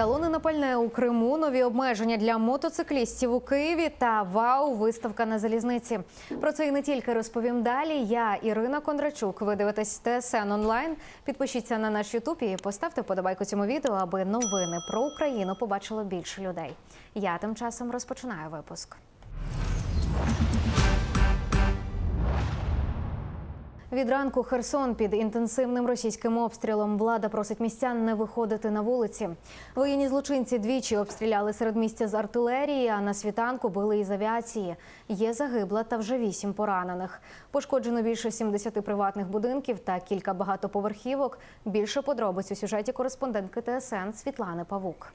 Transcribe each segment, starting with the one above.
Талони на пальне у Криму, нові обмеження для мотоциклістів у Києві та вау, виставка на залізниці. Про це і не тільки розповім далі. Я Ірина Кондрачук. Ви дивитесь ТСН онлайн. Підпишіться на наш Ютуб і поставте подобайку цьому відео, аби новини про Україну побачило більше людей. Я тим часом розпочинаю випуск. Від ранку Херсон під інтенсивним російським обстрілом влада просить містян не виходити на вулиці. Воєнні злочинці двічі обстріляли середмістя з артилерії, а на світанку били із авіації. Є загибла та вже вісім поранених. Пошкоджено більше 70 приватних будинків та кілька багатоповерхівок. Більше подробиць у сюжеті кореспондентки ТСН Світлани Павук.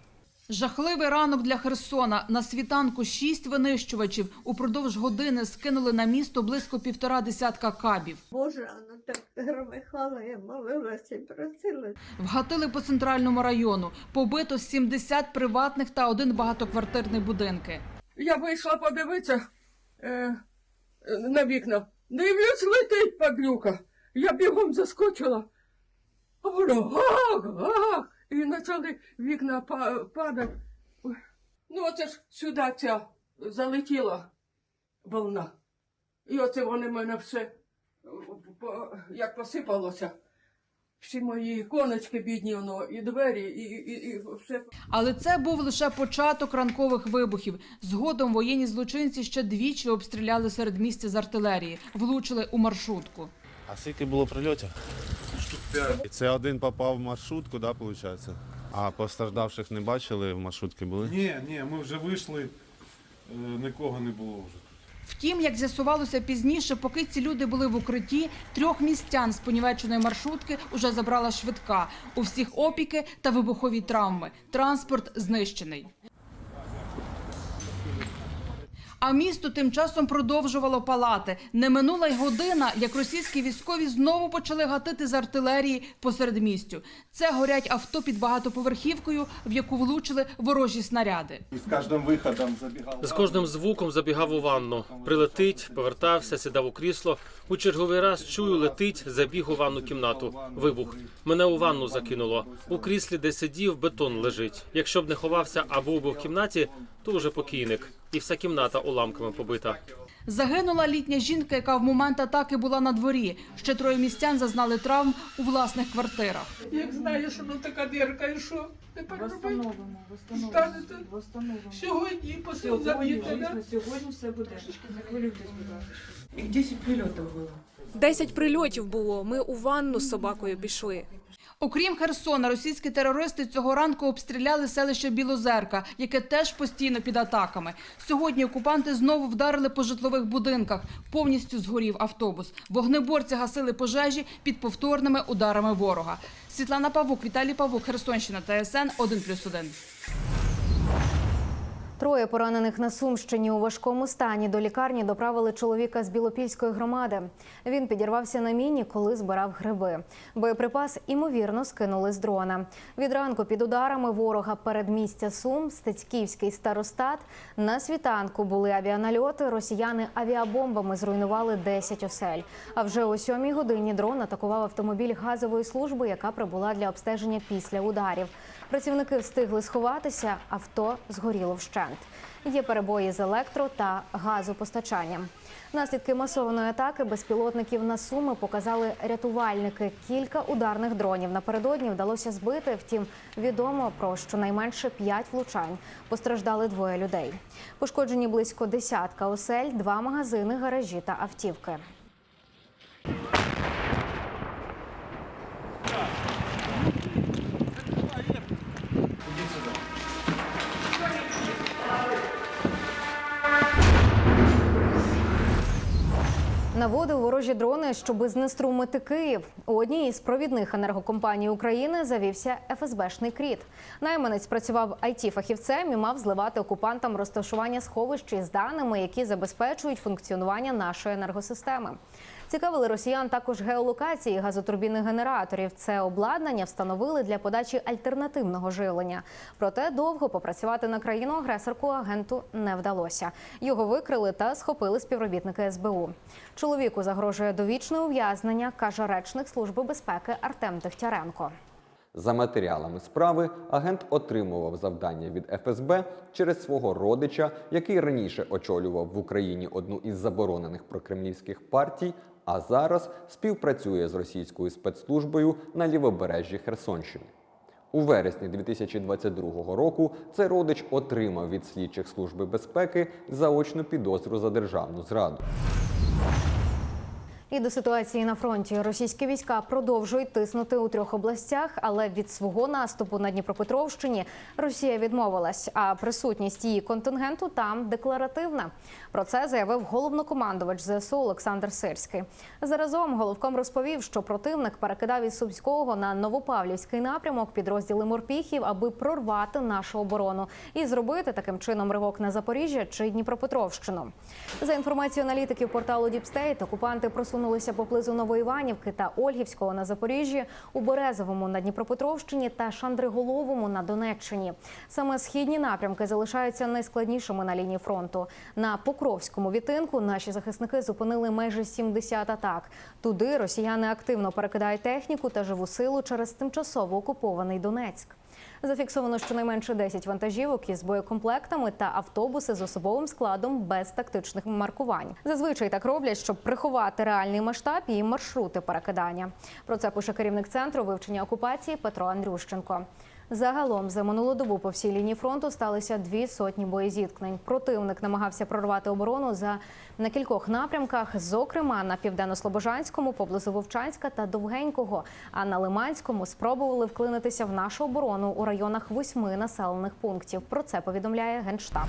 Жахливий ранок для Херсона. На світанку шість винищувачів упродовж години скинули на місто близько півтора десятка кабів. Боже, вона так громихала, я молилася і просила. Вгатили по центральному району. Побито 70 приватних та один багатоквартирний будинки. Я вийшла подивитися е, е, на вікна. Дивлюсь, летить падлюка. Я бігом заскочила. А воно гак, гак. І почали вікна па- падати. Ну, оце ж сюди ця залетіла волна. І оце вони мене все як посипалося. Всі мої коночки бідні, воно, і двері, і, і, і все Але це був лише початок ранкових вибухів. Згодом воєнні злочинці ще двічі обстріляли серед місця з артилерії, влучили у маршрутку. А скільки було прильотів? Штук 5. Це один попав в маршрутку, да, виходить? А постраждавших не бачили, в маршрутки були? Ні, ні, ми вже вийшли, е, нікого не було вже. Втім, як з'ясувалося пізніше, поки ці люди були в укритті, трьох містян з понівеченої маршрутки уже забрала швидка. У всіх опіки та вибухові травми. Транспорт знищений. А місто тим часом продовжувало палати. Не минула й година, як російські військові знову почали гатити з артилерії посеред містю. Це горять авто під багатоповерхівкою, в яку влучили ворожі снаряди. І з кожним виходом забігав. З кожним звуком забігав у ванну. Прилетить, повертався, сідав у крісло. У черговий раз чую, летить, забіг у ванну кімнату. Вибух. Мене у ванну закинуло. У кріслі, де сидів, бетон лежить. Якщо б не ховався або був в кімнаті, то вже покійник. І вся кімната уламками побита. Загинула літня жінка, яка в момент атаки була на дворі. Ще троє містян зазнали травм у власних квартирах. Як знаєш, воно така дірка, і що? Тепер? Восстановимо, восстановимо. Станете? Восстановимо. Сьогодні посил Сьогодні, заб'єте, да? сьогодні все буде. Не хвилюйтесь, будь ласка. І 10 прильотів було. Десять прильотів було. Ми у ванну з собакою пішли. Окрім Херсона, російські терористи цього ранку обстріляли селище Білозерка, яке теж постійно під атаками. Сьогодні окупанти знову вдарили по житлових будинках. Повністю згорів автобус. Вогнеборці гасили пожежі під повторними ударами ворога. Світлана Павук, Віталій Павук, Херсонщина, ТСН 1+,1. Троє поранених на Сумщині у важкому стані до лікарні доправили чоловіка з Білопільської громади. Він підірвався на міні, коли збирав гриби. Боєприпас імовірно скинули з дрона. Від ранку під ударами ворога передмістя Сум, Стецьківський старостат. На світанку були авіанальоти. Росіяни авіабомбами зруйнували 10 осель. А вже о сьомій годині дрон атакував автомобіль газової служби, яка прибула для обстеження після ударів. Працівники встигли сховатися, авто згоріло вщент. Є перебої з електро та газопостачанням. Наслідки масованої атаки безпілотників на суми показали рятувальники. Кілька ударних дронів напередодні вдалося збити. Втім, відомо про щонайменше п'ять влучань. Постраждали двоє людей. Пошкоджені близько десятка осель, два магазини, гаражі та автівки. Наводив ворожі дрони, щоб знеструмити Київ. У одній із провідних енергокомпаній України завівся ФСБшний кріт. Найманець працював it фахівцем і мав зливати окупантам розташування сховищ із даними, які забезпечують функціонування нашої енергосистеми. Цікавили росіян також геолокації газотурбінних генераторів. Це обладнання встановили для подачі альтернативного живлення. Проте довго попрацювати на країну агресорку агенту не вдалося. Його викрили та схопили співробітники СБУ. Чоловіку загрожує довічне ув'язнення, каже речник служби безпеки Артем Дегтяренко. За матеріалами справи агент отримував завдання від ФСБ через свого родича, який раніше очолював в Україні одну із заборонених прокремлівських партій, а зараз співпрацює з російською спецслужбою на лівобережжі Херсонщини. У вересні 2022 року цей родич отримав від слідчих служби безпеки заочну підозру за державну зраду. І до ситуації на фронті російські війська продовжують тиснути у трьох областях, але від свого наступу на Дніпропетровщині Росія відмовилась. А присутність її контингенту там декларативна. Про це заявив головнокомандувач ЗСУ Олександр Сирський. Заразом головком розповів, що противник перекидав із Сумського на Новопавлівський напрямок підрозділи морпіхів, аби прорвати нашу оборону і зробити таким чином ривок на Запоріжжя чи Дніпропетровщину. За інформацією аналітиків порталу Діпстейт, окупанти просунулися поблизу Новоіванівки та Ольгівського на Запоріжжі, у Березовому на Дніпропетровщині та Шандриголовому на Донеччині. Саме східні напрямки залишаються найскладнішими на лінії фронту. На Покровському відтинку наші захисники зупинили майже 70 атак. Туди росіяни активно перекидають техніку та живу силу через тимчасово окупований Донецьк. Зафіксовано щонайменше 10 вантажівок із боєкомплектами та автобуси з особовим складом без тактичних маркувань. Зазвичай так роблять, щоб приховати реальний масштаб і маршрути перекидання. Про це пише керівник центру вивчення окупації Петро Андрющенко. Загалом за минулу добу по всій лінії фронту сталися дві сотні боєзіткнень. Противник намагався прорвати оборону за на кількох напрямках, зокрема на південно-слобожанському, поблизу Вовчанська та Довгенького. А на Лиманському спробували вклинитися в нашу оборону у районах восьми населених пунктів. Про це повідомляє генштаб.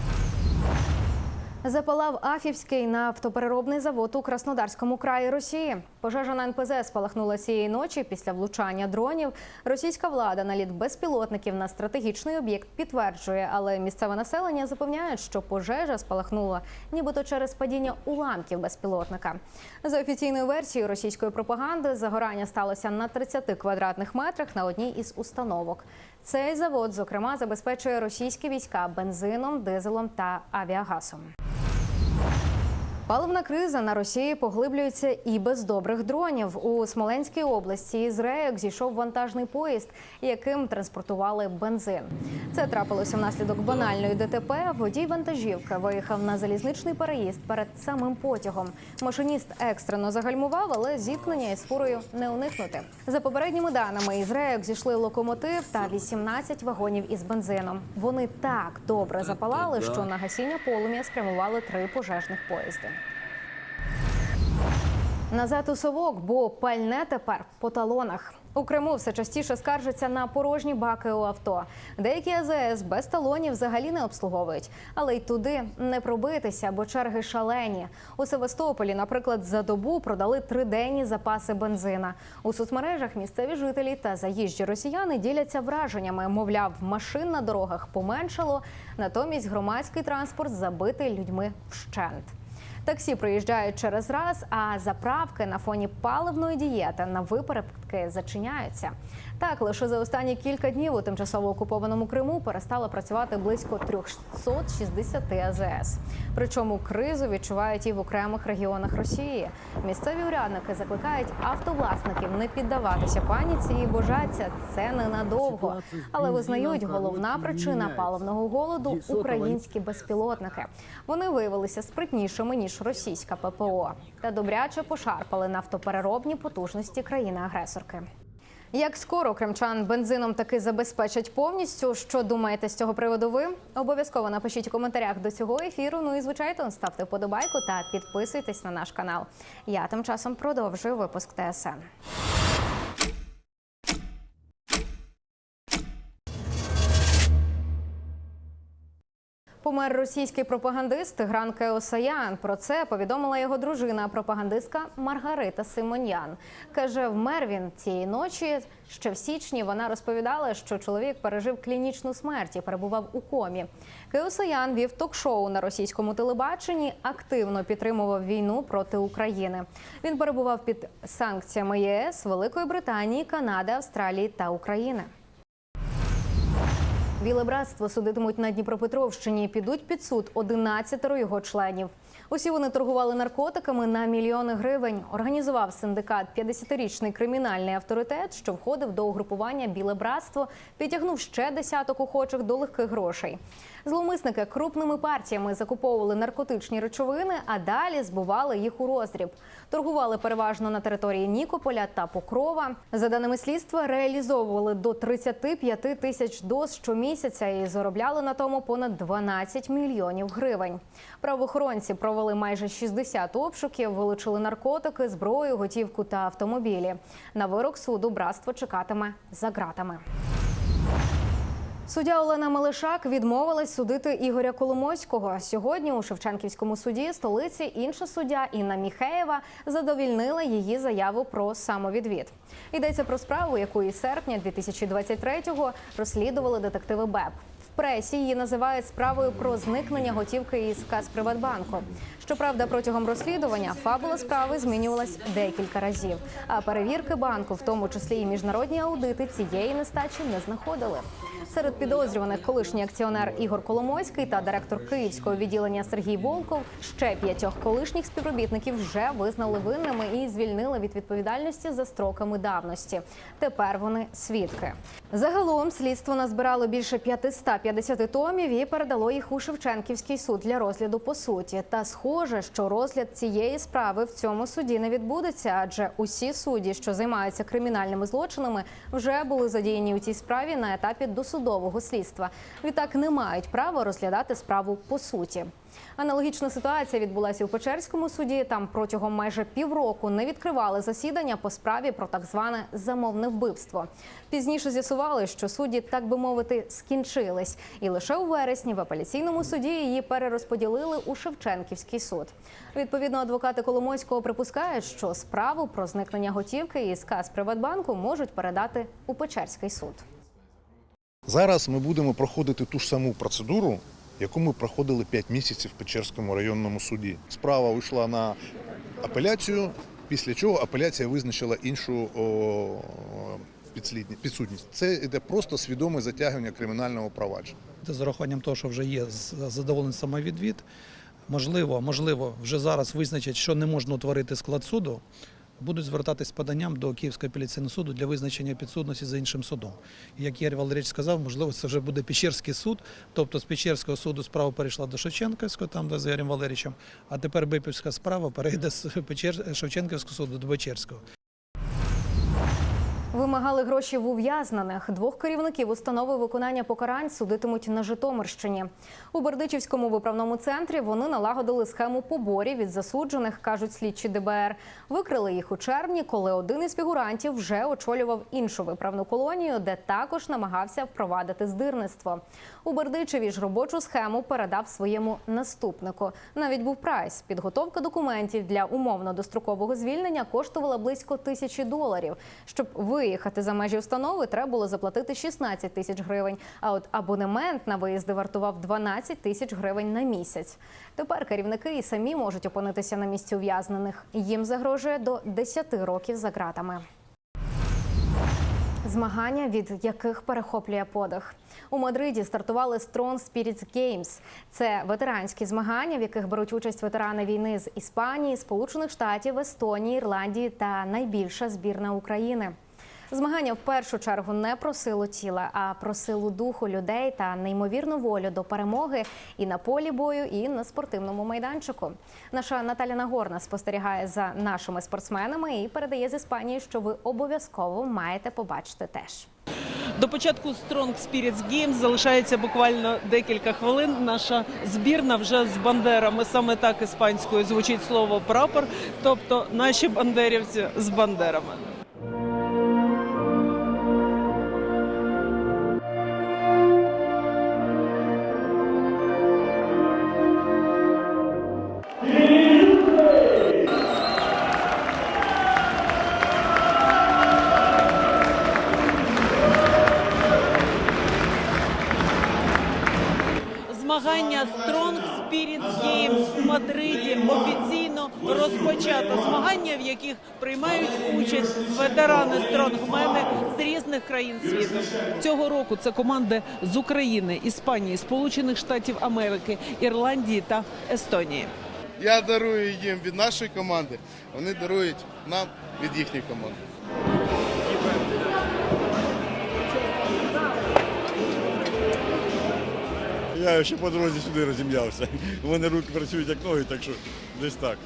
Запалав Афівський нафтопереробний завод у Краснодарському краї Росії. Пожежа на НПЗ спалахнула цієї ночі після влучання дронів. Російська влада наліт безпілотників на стратегічний об'єкт підтверджує, але місцеве населення запевняють, що пожежа спалахнула нібито через падіння уламків безпілотника. За офіційною версією російської пропаганди, загорання сталося на 30 квадратних метрах на одній із установок. Цей завод, зокрема, забезпечує російські війська бензином, дизелом та авіагасом. Паливна криза на Росії поглиблюється і без добрих дронів. У Смоленській області із рейок зійшов вантажний поїзд, яким транспортували бензин. Це трапилося внаслідок банальної ДТП. Водій вантажівки виїхав на залізничний переїзд перед самим потягом. Машиніст екстрено загальмував, але зіткнення із фурою не уникнути. За попередніми даними із рейок зійшли локомотив та 18 вагонів із бензином. Вони так добре запалали, що на гасіння полум'я спрямували три пожежних поїзди. Назад у совок, бо пальне тепер по талонах. У Криму все частіше скаржаться на порожні баки у авто. Деякі АЗС без талонів взагалі не обслуговують, але й туди не пробитися, бо черги шалені. У Севастополі, наприклад, за добу продали триденні запаси бензина. У соцмережах місцеві жителі та заїжджі росіяни діляться враженнями. Мовляв, машин на дорогах поменшало, натомість громадський транспорт забитий людьми вщент. Таксі проїжджають через раз, а заправки на фоні паливної дієти на випередки зачиняються. Так, лише за останні кілька днів у тимчасово окупованому Криму перестало працювати близько 360 АЗС. Причому кризу відчувають і в окремих регіонах Росії. Місцеві урядники закликають автовласників не піддаватися паніці і божаться це ненадовго. Але визнають, головна причина паливного голоду українські безпілотники. Вони виявилися спритнішими ніж російська ППО та добряче пошарпали нафтопереробні потужності країни-агресорки. Як скоро кримчан бензином таки забезпечать повністю? Що думаєте з цього приводу? Ви обов'язково напишіть у коментарях до цього ефіру. Ну і звичайно, ставте вподобайку та підписуйтесь на наш канал. Я тим часом продовжую випуск ТСН. Помер російський пропагандист Гран Кеосаян. Про це повідомила його дружина, пропагандистка Маргарита Симоньян. Каже, вмер він цієї ночі. Ще в січні вона розповідала, що чоловік пережив клінічну смерть і перебував у комі. Кеосаян вів ток-шоу на російському телебаченні, активно підтримував війну проти України. Він перебував під санкціями ЄС, Великої Британії, Канади, Австралії та України. Біле братство судитимуть на Дніпропетровщині. Підуть під суд 11 його членів. Усі вони торгували наркотиками на мільйони гривень. Організував синдикат 50-річний кримінальний авторитет, що входив до угрупування Біле братство, підтягнув ще десяток охочих до легких грошей. Зловмисники крупними партіями закуповували наркотичні речовини, а далі збували їх у роздріб. Торгували переважно на території Нікополя та Покрова. За даними слідства, реалізовували до 35 тисяч доз щомісяця і заробляли на тому понад 12 мільйонів гривень. Правоохоронці провели майже 60 обшуків, вилучили наркотики, зброю, готівку та автомобілі. На вирок суду братство чекатиме за ґратами. Суддя Олена Мелишак відмовилась судити Ігоря Коломойського. Сьогодні у Шевченківському суді столиці інша суддя Інна Міхеєва задовільнила її заяву про самовідвід. Йдеться про справу, яку із серпня 2023-го розслідували детективи БЕП. В пресі її називають справою про зникнення готівки із Казприватбанку. Щоправда, протягом розслідування фабула справи змінювалась декілька разів. А перевірки банку, в тому числі і міжнародні аудити, цієї нестачі не знаходили. Серед підозрюваних колишній акціонер Ігор Коломойський та директор київського відділення Сергій Волков. Ще п'ятьох колишніх співробітників вже визнали винними і звільнили від відповідальності за строками давності. Тепер вони свідки. Загалом слідство назбирало більше 550 томів і передало їх у Шевченківський суд для розгляду по суті. Та схоже, що розгляд цієї справи в цьому суді не відбудеться, адже усі судді, що займаються кримінальними злочинами, вже були задіяні у цій справі на етапі досудового слідства. Відтак не мають права розглядати справу по суті. Аналогічна ситуація відбулася у Печерському суді. Там протягом майже півроку не відкривали засідання по справі про так зване замовне вбивство. Пізніше з'ясували, що судді, так би мовити, скінчились, і лише у вересні в апеляційному суді її перерозподілили у Шевченківський суд. Відповідно, адвокати Коломойського припускають, що справу про зникнення готівки із каз Приватбанку можуть передати у Печерський суд. Зараз ми будемо проходити ту ж саму процедуру, яку ми проходили 5 місяців в Печерському районному суді. Справа вийшла на апеляцію, після чого апеляція визначила іншу підсудність. Це йде просто свідоме затягування кримінального провадження. з урахуванням того, що вже є задоволений самовідвід, можливо, можливо, вже зараз визначать, що не можна утворити склад суду, будуть звертатись з поданням до Київського апеляційного суду для визначення підсудності за іншим судом. Як Ігор Валерійович сказав, можливо, це вже буде Печерський суд, тобто з Печерського суду справа перейшла до Шевченківського, там де з Ігорем Валерійовичем, а тепер Бипівська справа перейде з. Шевченківського суду до Печерського. Вимагали гроші в ув'язнених. Двох керівників установи виконання покарань судитимуть на Житомирщині. У Бердичівському виправному центрі вони налагодили схему поборів від засуджених, кажуть слідчі ДБР. Викрили їх у червні, коли один із фігурантів вже очолював іншу виправну колонію, де також намагався впровадити здирництво. У Бердичеві ж робочу схему передав своєму наступнику. Навіть був прайс. Підготовка документів для умовно дострокового звільнення коштувала близько тисячі доларів. Щоб виїхати за межі установи, треба було заплатити 16 тисяч гривень. А от абонемент на виїзди вартував 12 тисяч гривень на місяць. Тепер керівники і самі можуть опинитися на місці ув'язнених. Їм загрожує до 10 років за ґратами. Змагання, від яких перехоплює подих. У Мадриді стартували Strong Spirits Games. Це ветеранські змагання, в яких беруть участь ветерани війни з Іспанії, Сполучених Штатів, Естонії, Ірландії та найбільша збірна України. Змагання в першу чергу не про силу тіла, а про силу духу людей та неймовірну волю до перемоги і на полі бою, і на спортивному майданчику. Наша Наталя Нагорна спостерігає за нашими спортсменами і передає з Іспанії, що ви обов'язково маєте побачити теж. До початку Strong Spirits Games залишається буквально декілька хвилин. Наша збірна вже з бандерами. Саме так іспанською звучить слово прапор, тобто наші бандерівці з бандерами. Змагання Strong Spirits Games у Мадриді офіційно розпочато. Змагання, в яких приймають участь ветерани стронгмени з різних країн світу. Цього року це команди з України, Іспанії, Сполучених Штатів Америки, Ірландії та Естонії. Я дарую їм від нашої команди, вони дарують нам від їхньої команди. Я ще по дорозі сюди розім'явся. У мене руки працюють як ноги, так що десь так.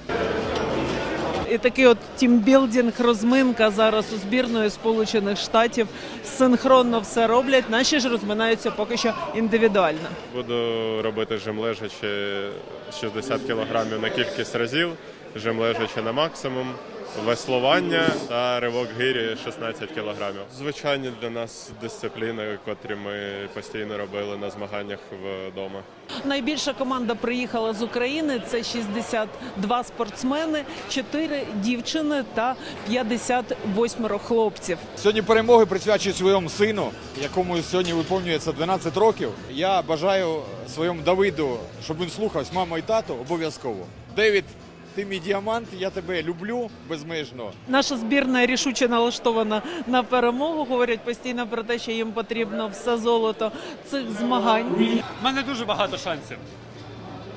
І такий от тімбілдинг, розминка зараз у збірної Сполучених Штатів. Синхронно все роблять. Наші ж розминаються поки що індивідуально. Буду робити жим лежачи 60 кілограмів на кількість разів, жим лежачи на максимум, веслування та ривок гирі 16 кілограмів. Звичайні для нас дисципліни, котрі ми постійно робили на змаганнях вдома. Найбільша команда приїхала з України. Це 62 спортсмени, 4 дівчини та 58 хлопців. Сьогодні перемоги присвячую своєму сину, якому сьогодні виповнюється 12 років. Я бажаю своєму Давиду, щоб він слухався маму і тату обов'язково. Девід, ти мій діамант, я тебе люблю безмежно. Наша збірна рішуче налаштована на перемогу. Говорять постійно про те, що їм потрібно все золото цих змагань. У мене дуже багато шансів.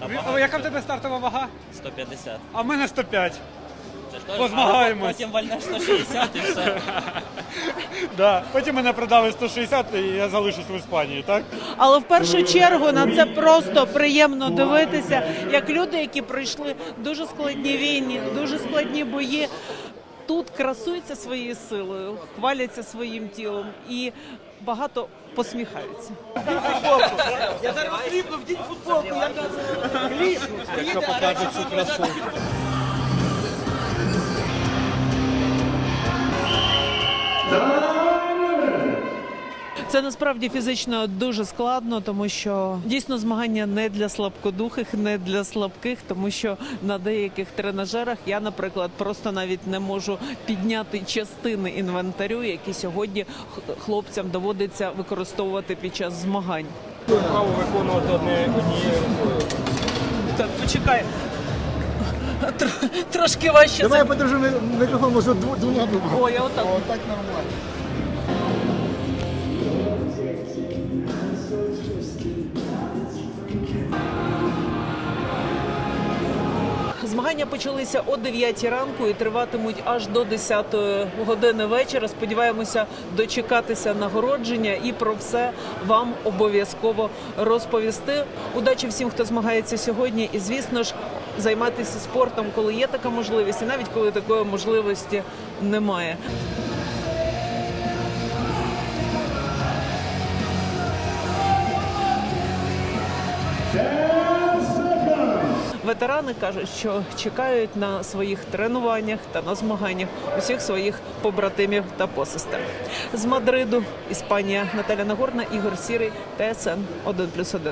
Багато. Яка в тебе стартова вага? 150. А в мене 105. Позмагаємось. Потім вальнеш 160 і все. Да. Потім мене продали 160 і я залишусь в Іспанії, так? Але в першу чергу на це просто приємно дивитися, як люди, які пройшли дуже складні війни, дуже складні бої. Тут красуються своєю силою, хваляться своїм тілом і багато посміхаються. Я зараз сліпну, вдіть футболку, я Якщо покажуть цю красу. Це насправді фізично дуже складно, тому що дійсно змагання не для слабкодухих, не для слабких, тому що на деяких тренажерах я, наприклад, просто навіть не можу підняти частини інвентарю, які сьогодні х- хлопцям доводиться використовувати під час змагань. Право виконувати одне однією рукою. Так, почекай. Трошки важче. Давай я подержу мікрофон, може двома О, я отак. так нормально. Змагання почалися о 9 ранку і триватимуть аж до 10 години вечора. Сподіваємося дочекатися нагородження і про все вам обов'язково розповісти. Удачі всім, хто змагається сьогодні, і звісно ж займатися спортом, коли є така можливість, і навіть коли такої можливості немає. Ветерани кажуть, що чекають на своїх тренуваннях та на змаганнях усіх своїх побратимів та посестер. З Мадриду, Іспанія, Наталя Нагорна, Ігор Сірий, ТСН 1+,1.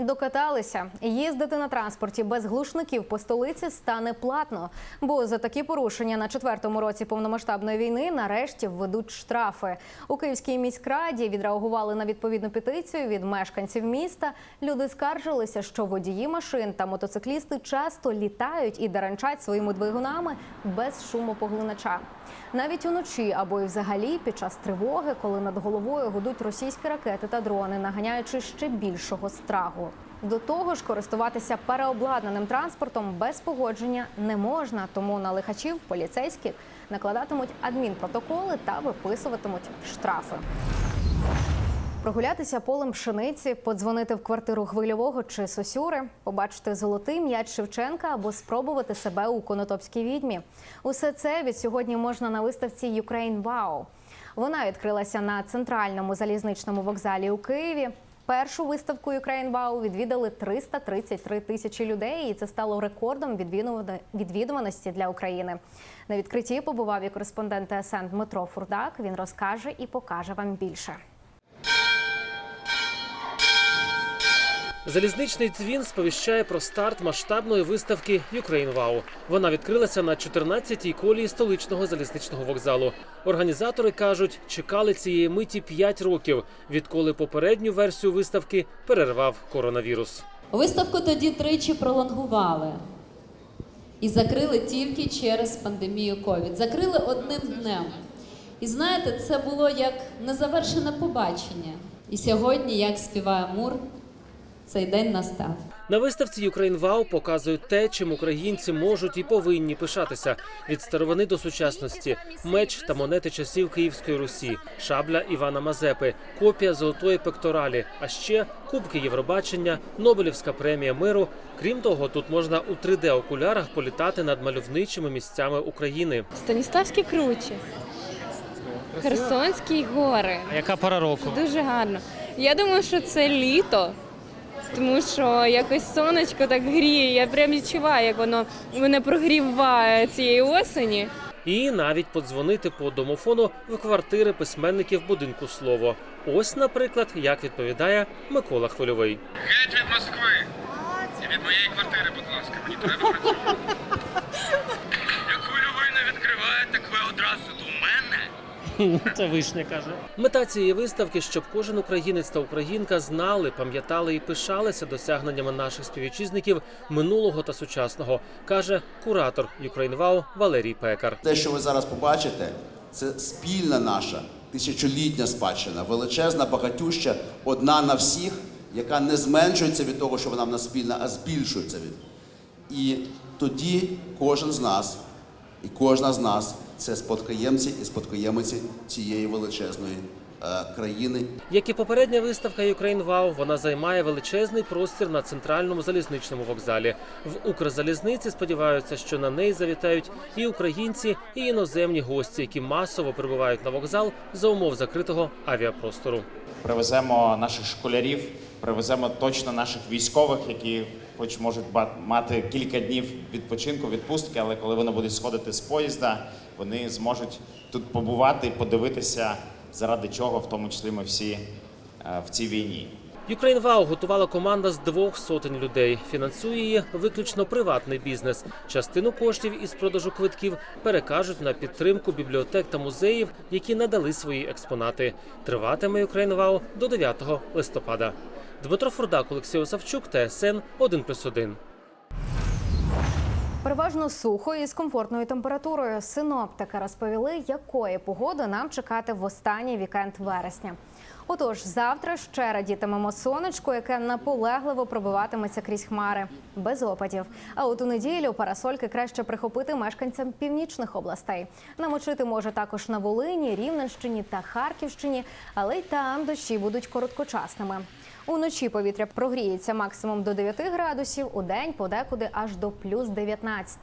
Докаталися. Їздити на транспорті без глушників по столиці стане платно, бо за такі порушення на четвертому році повномасштабної війни нарешті введуть штрафи. У Київській міськраді відреагували на відповідну петицію від мешканців міста. Люди скаржилися, що водії машин та мотоциклісти часто літають і деренчать своїми двигунами без шумопоглинача. Навіть уночі або й взагалі під час тривоги, коли над головою гудуть російські ракети та дрони, наганяючи ще більшого страху. До того ж, користуватися переобладнаним транспортом без погодження не можна, тому на лихачів поліцейських накладатимуть адмінпротоколи та виписуватимуть штрафи. Прогулятися полем пшениці, подзвонити в квартиру хвильового чи сосюри, побачити золотий м'яч Шевченка або спробувати себе у конотопській відьмі. Усе це від сьогодні можна на виставці Ukraine Wow. Вона відкрилася на центральному залізничному вокзалі у Києві. Першу виставку Wow відвідали 333 тисячі людей, і це стало рекордом відвідуваності для України. На відкритті побував і кореспондент ТСН Дмитро Фурдак. Він розкаже і покаже вам більше. Залізничний дзвін сповіщає про старт масштабної виставки Ukraine Wow. Вона відкрилася на 14-й колії столичного залізничного вокзалу. Організатори кажуть, чекали цієї миті 5 років, відколи попередню версію виставки перервав коронавірус. Виставку тоді тричі пролонгували і закрили тільки через пандемію ковід. Закрили одним днем. І знаєте, це було як незавершене побачення. І сьогодні, як співає Мур, цей день настав. На виставці Ukraine Wow показують те, чим українці можуть і повинні пишатися від старовини до сучасності: меч та монети часів Київської Русі, шабля Івана Мазепи, копія золотої пекторалі, а ще Кубки Євробачення, Нобелівська премія миру. Крім того, тут можна у 3D-окулярах політати над мальовничими місцями України. Станіславські кручі. Херсонські гори. А яка пора року? Дуже гарно. Я думаю, що це літо, тому що якось сонечко так гріє. Я прям відчуваю, як воно мене прогріває цієї осені. І навіть подзвонити по домофону в квартири письменників будинку слово. Ось, наприклад, як відповідає Микола Хвильовий. Геть від Москви. І від моєї квартири, будь ласка, мені треба працювати. Як хвильовий не відкриває, так ви одразу. Це вишня каже. Мета цієї виставки, щоб кожен українець та українка знали, пам'ятали і пишалися досягненнями наших співвітчизників минулого та сучасного, каже куратор Ukraine Валерій Пекар. Те, що ви зараз побачите, це спільна наша тисячолітня спадщина, величезна, багатюща, одна на всіх, яка не зменшується від того, що вона в нас спільна, а збільшується від. І тоді кожен з нас і кожна з нас це спадкоємці і спадкоємиці цієї величезної е, країни. Як і попередня виставка Ukraine Wow, вона займає величезний простір на центральному залізничному вокзалі. В Укрзалізниці сподіваються, що на неї завітають і українці, і іноземні гості, які масово прибувають на вокзал за умов закритого авіапростору. Привеземо наших школярів, привеземо точно наших військових, які хоч можуть мати кілька днів відпочинку, відпустки, але коли вони будуть сходити з поїзда, вони зможуть тут побувати і подивитися, заради чого, в тому числі ми всі е, в цій війні. Ukraine готувала команда з двох сотень людей. Фінансує її виключно приватний бізнес. Частину коштів із продажу квитків перекажуть на підтримку бібліотек та музеїв, які надали свої експонати. Триватиме Ukraine до 9 листопада. Дмитро Фурдак, Олексій Осавчук, ТСН 1+,1. Переважно сухо і з комфортною температурою. Синоптики розповіли, якої погоди нам чекати в останній вікенд вересня. Отож, завтра ще радітимемо сонечко, яке наполегливо пробиватиметься крізь хмари, без опадів. А от у неділю парасольки краще прихопити мешканцям північних областей. Намочити може також на Волині, Рівненщині та Харківщині, але й там дощі будуть короткочасними. Уночі повітря прогріється максимум до 9 градусів, у день подекуди аж до плюс 19.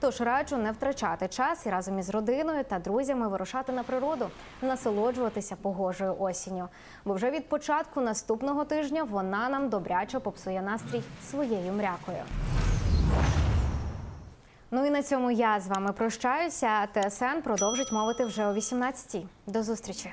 Тож раджу не втрачати час і разом із родиною та друзями вирушати на природу, насолоджуватися погожою осінню. Бо вже від початку наступного тижня вона нам добряче попсує настрій своєю мрякою. Ну і на цьому я з вами прощаюся. ТСН продовжить мовити вже о 18-й. До зустрічі.